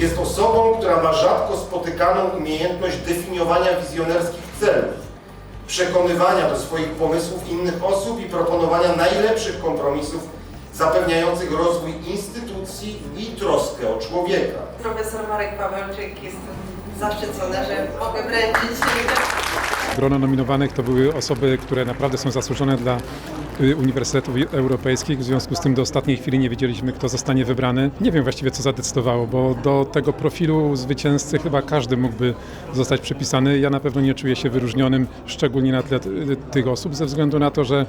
Jest osobą, która ma rzadko spotykaną umiejętność definiowania wizjonerskich celów, przekonywania do swoich pomysłów innych osób i proponowania najlepszych kompromisów zapewniających rozwój instytucji i troskę o człowieka. Profesor Marek Pawełczyk, jestem zaszczycona, że mogę wręczyć Grono nominowanych to były osoby, które naprawdę są zasłużone dla y, uniwersytetów europejskich. W związku z tym do ostatniej chwili nie wiedzieliśmy, kto zostanie wybrany. Nie wiem właściwie, co zadecydowało, bo do tego profilu zwycięzcy chyba każdy mógłby zostać przypisany. Ja na pewno nie czuję się wyróżnionym, szczególnie na tle y, tych osób, ze względu na to, że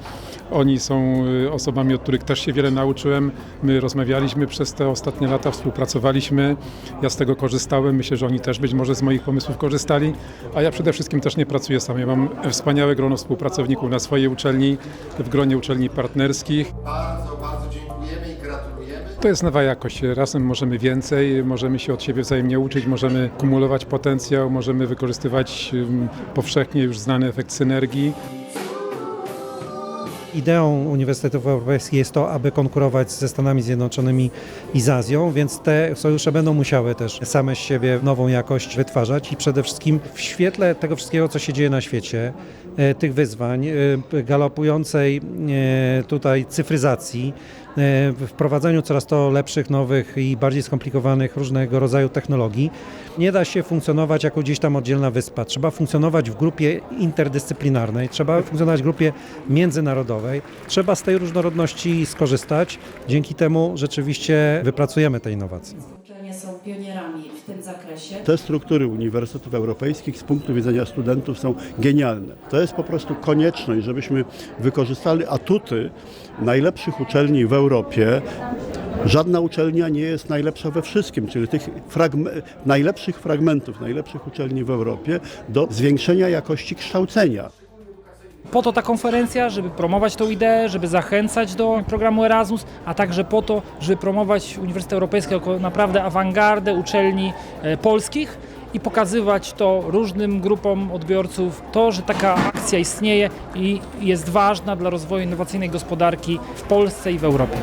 oni są y, osobami, od których też się wiele nauczyłem. My rozmawialiśmy przez te ostatnie lata, współpracowaliśmy. Ja z tego korzystałem. Myślę, że oni też być może z moich pomysłów korzystali. A ja przede wszystkim też nie pracuję sam. Ja mam wspaniałe grono współpracowników na swojej uczelni, w gronie uczelni partnerskich. Bardzo, bardzo dziękujemy i gratulujemy. To jest nowa jakość. Razem możemy więcej, możemy się od siebie wzajemnie uczyć, możemy kumulować potencjał, możemy wykorzystywać powszechnie już znany efekt synergii. Ideą Uniwersytetów Europejskich jest to, aby konkurować ze Stanami Zjednoczonymi i z Azją, więc te sojusze będą musiały też same z siebie nową jakość wytwarzać i przede wszystkim w świetle tego wszystkiego, co się dzieje na świecie, e, tych wyzwań, e, galopującej e, tutaj cyfryzacji, wprowadzaniu coraz to lepszych, nowych i bardziej skomplikowanych różnego rodzaju technologii, nie da się funkcjonować jako gdzieś tam oddzielna wyspa. Trzeba funkcjonować w grupie interdyscyplinarnej, trzeba funkcjonować w grupie międzynarodowej. Trzeba z tej różnorodności skorzystać. Dzięki temu rzeczywiście wypracujemy te innowacje. Uczelnie są pionierami w tym zakresie. Te struktury uniwersytetów europejskich z punktu widzenia studentów są genialne. To jest po prostu konieczność, żebyśmy wykorzystali atuty najlepszych uczelni w Europie. Żadna uczelnia nie jest najlepsza we wszystkim, czyli tych fragme- najlepszych fragmentów, najlepszych uczelni w Europie do zwiększenia jakości kształcenia. Po to ta konferencja, żeby promować tą ideę, żeby zachęcać do programu Erasmus, a także po to, żeby promować Uniwersytet Europejski jako naprawdę awangardę uczelni e, polskich i pokazywać to różnym grupom odbiorców, to, że taka akcja istnieje i jest ważna dla rozwoju innowacyjnej gospodarki w Polsce i w Europie.